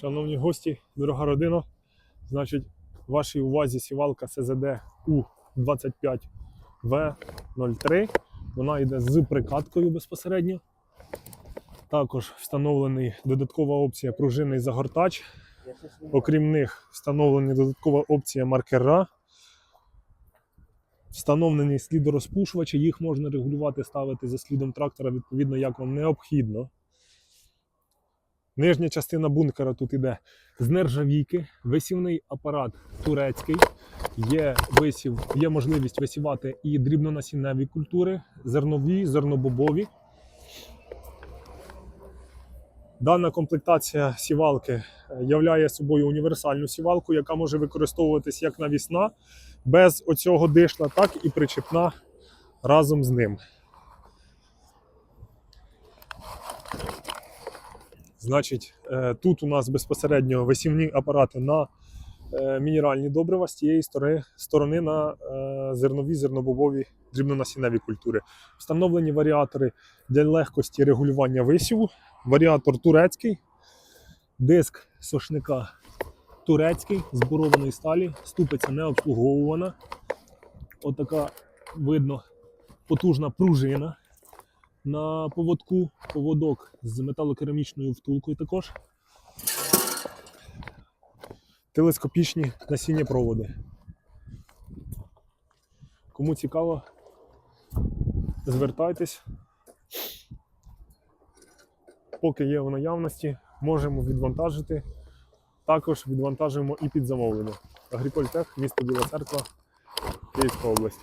Шановні гості, дорога родина, значить, в вашій увазі сівалка СЗД У25В03. Вона йде з прикаткою безпосередньо. Також встановлений додаткова опція пружинний загортач. Окрім них, встановлена додаткова опція маркера. Встановлені слідорозпушувачі, їх можна регулювати, ставити за слідом трактора, відповідно, як вам необхідно. Нижня частина бункера тут іде з нержавійки, висівний апарат турецький. Є висів, є можливість висівати і дрібнонасінневі культури, зернові, зернобобові. Дана комплектація сівалки е, являє собою універсальну сівалку, яка може використовуватись як навісна, без оцього дишла, так і причепна разом з ним. Значить, е, тут у нас безпосередньо висівні апарати на е, мінеральні добрива, з тієї сторони, сторони на е, зернові, зернобобові, дрібнонасінневі культури. Встановлені варіатори для легкості регулювання висіву. Варіатор турецький, диск сошника турецький з бурованої сталі, ступиця не обслуговувана. Отака видно потужна пружина на поводку, поводок з металокерамічною втулкою також. Телескопічні насіння проводи. Кому цікаво, звертайтесь. Поки є в наявності, можемо відвантажити. Також відвантажуємо і під замовлення. Агрікольтех, місто Біла Церква, Київська область.